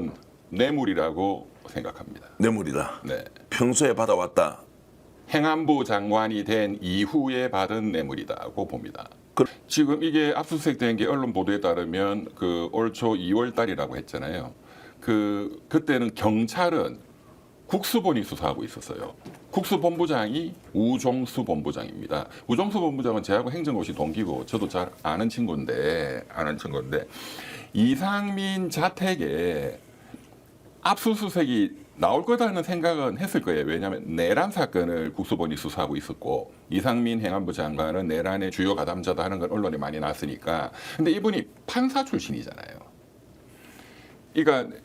저는 뇌물이라고 생각합니다. 뇌물이다. 네. 평소에 받아왔다. 행안부 장관이 된 이후에 받은 뇌물이다고 봅니다. 그- 지금 이게 압수수색 된 게 언론 보도에 따르면 그 올 초 2월 달이라고 했잖아요. 그 그때는 경찰은 국수본이 수사하고 있었어요. 국수본부장이 우종수 본부장입니다. 우종수 본부장은 저하고 행정고시 동기고 저도 잘 아는 친구인데 아는 친구인데 이상민 자택에 압수수색이 나올 거다는 생각은 했을 거예요. 왜냐하면 내란 사건을 국수본이 수사하고 있었고 이상민 행안부 장관은 내란의 주요 가담자다 하는 건 언론에 많이 났으니까. 근데 이분이 판사 출신이잖아요. 그러니까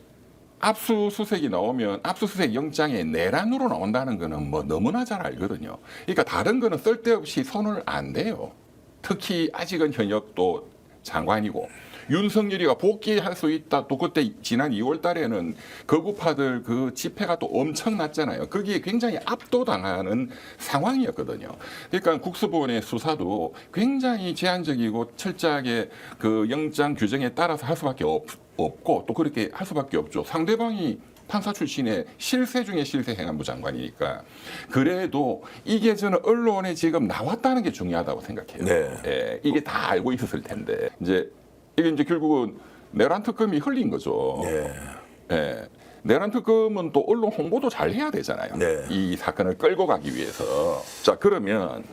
압수수색이 나오면 압수수색 영장에 내란으로 나온다는 거는 뭐 너무나 잘 알거든요. 그러니까 다른 거는 쓸데없이 손을 안 대요. 특히 아직은 현역도 장관이고 윤석열이가 복귀할 수 있다. 또 그때 지난 2월 달에는 거구파들 그 집회가 또 엄청 났잖아요. 거기에 굉장히 압도당하는 상황이었거든요. 그러니까 국수본의 수사도 굉장히 제한적이고 철저하게 그 영장 규정에 따라서 할 수밖에 없, 없고 또 그렇게 할 수밖에 없죠. 상대방이 판사 출신의 실세 중에 실세 행안부 장관이니까 그래도 이게 저는 언론에 지금 나왔다는 게 중요하다고 생각해요. 네. 예, 이게 다 알고 있었을 텐데 이제 이게 이제 결국은 내란 특검이 흘린 거죠. 예. 예. 내란 특검은 또 언론 홍보도 잘 해야 되잖아요. 네. 이 사건을 끌고 가기 위해서. 자 그러면